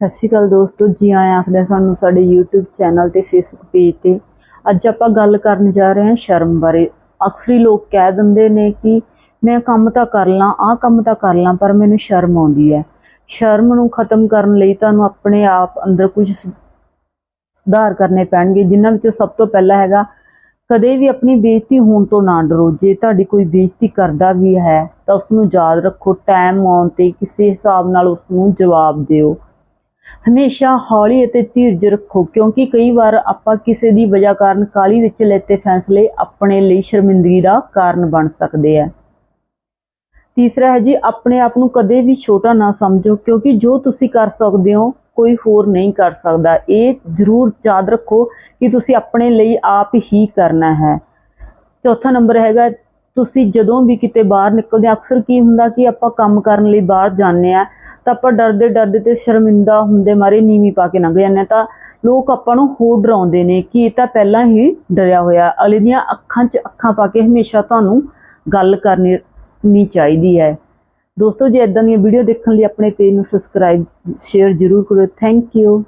ਸਤਿ ਸ਼੍ਰੀ ਅਕਾਲ ਦੋਸਤੋ, ਜੀ ਆਇਆਂ ਆਖਦੇ ਹਾਂ ਤੁਹਾਨੂੰ ਸਾਡੇ YouTube ਚੈਨਲ ਤੇ Facebook ਪੇਜ ਤੇ ਅੱਜ ਆਪਾਂ ਗੱਲ ਕਰਨ ਜਾ ਰਹੇ ਹਾਂ ਸ਼ਰਮ ਬਾਰੇ। ਅਕਸਰ ਹੀ ਲੋਕ ਕਹਿ ਦਿੰਦੇ ਨੇ ਕਿ ਮੈਂ ਕੰਮ ਤਾਂ ਕਰ ਲਾਂ, ਆਹ ਕੰਮ ਤਾਂ ਕਰ ਲਾਂ, ਪਰ ਮੈਨੂੰ ਸ਼ਰਮ ਆਉਂਦੀ ਹੈ। ਸ਼ਰਮ ਨੂੰ ਖਤਮ ਕਰਨ ਲਈ ਤੁਹਾਨੂੰ ਆਪਣੇ ਆਪ ਅੰਦਰ ਕੁਝ ਸੁਧਾਰ ਕਰਨੇ ਪੈਣਗੇ, ਜਿਨ੍ਹਾਂ ਵਿੱਚੋਂ ਸਭ ਤੋਂ ਪਹਿਲਾ ਹੈਗਾ, ਕਦੇ ਵੀ ਆਪਣੀ ਬੇਇੱਜ਼ਤੀ ਹੋਣ ਤੋਂ ਨਾ ਡਰੋ। ਜੇ ਤੁਹਾਡੀ ਕੋਈ ਬੇਇੱਜ਼ਤੀ ਕਰਦਾ ਵੀ ਹੈ, ਤਾਂ ਉਸ ਨੂੰ ਯਾਦ ਰੱਖੋ ਟਾਈਮ ਆਉਣ ਤੇ ਕਿਸੇ ਹਿਸਾਬ ਨਾਲ ਉਸ ਨੂੰ ਜਵਾਬ ਦਿਓ। ਹਮੇਸ਼ਾ ਹੌਲੀ ਅਤੇ ਧੀਰਜ ਰੱਖੋ, ਕਿਉਂਕਿ ਕਈ ਵਾਰ ਆਪਾਂ ਕਿਸੇ ਦੀ ਵਜ੍ਹਾ ਕਾਰਨ ਕਾਲੀ ਵਿੱਚ ਲੈਤੇ ਫੈਸਲੇ ਆਪਣੇ ਲਈ ਸ਼ਰਮਿੰਦਗੀ ਦਾ ਕਾਰਨ ਬਣ ਸਕਦੇ ਆ। ਤੀਸਰਾ ਹੈ ਜੀ, ਆਪਣੇ ਆਪ ਨੂੰ ਕਦੇ ਵੀ ਛੋਟਾ ਨਾ ਸਮਝੋ, ਕਿਉਂਕਿ ਜੋ ਤੁਸੀਂ ਕਰ ਸਕਦੇ ਹੋ, ਕੋਈ ਹੋਰ ਨਹੀਂ ਕਰ ਸਕਦਾ। ਇਹ ਜ਼ਰੂਰ ਯਾਦ ਰੱਖੋ ਕਿ ਤੁਸੀਂ ਆਪਣੇ ਲਈ ਆਪ ਹੀ ਕਰਨਾ ਹੈ। ਚੌਥਾ ਨੰਬਰ ਹੈਗਾ, ਤੁਸੀਂ ਜਦੋਂ ਵੀ ਕਿਤੇ ਬਾਹਰ ਨਿਕਲਦੇ ਅਕਸਰ ਕੀ ਹੁੰਦਾ ਕਿ ਆਪਾਂ ਕੰਮ ਕਰਨ ਲਈ ਬਾਹਰ ਜਾਂਦੇ ਆ ਤਾਂ ਆਪਾਂ ਡਰਦੇ ਡਰਦੇ ਤੇ ਸ਼ਰਮਿੰਦਾ ਹੁੰਦੇ ਮਾਰੇ ਨੀਵੀਂ ਪਾ ਕੇ ਲੰਘ ਜਾਂਦੇ ਹਾਂ। ਤਾਂ ਲੋਕ ਆਪਾਂ ਨੂੰ ਹੋਰ ਡਰਾਉਂਦੇ ਨੇ ਕਿ ਇਹ ਤਾਂ ਪਹਿਲਾਂ ਹੀ ਡਰਿਆ ਹੋਇਆ। ਅਗਲੇ ਦੀਆਂ ਅੱਖਾਂ 'ਚ ਅੱਖਾਂ ਪਾ ਕੇ ਹਮੇਸ਼ਾ ਤੁਹਾਨੂੰ ਗੱਲ ਕਰਨੀ ਨੀ ਚਾਹੀਦੀ ਹੈ। ਦੋਸਤੋ, ਜੇ ਇਦਾਂ ਦੀਆਂ ਵੀਡੀਓ ਦੇਖਣ ਲਈ ਆਪਣੇ ਪੇਜ ਨੂੰ ਸਬਸਕ੍ਰਾਈਬ ਸ਼ੇਅਰ ਜ਼ਰੂਰ ਕਰੋ ਥੈਂਕ ਯੂ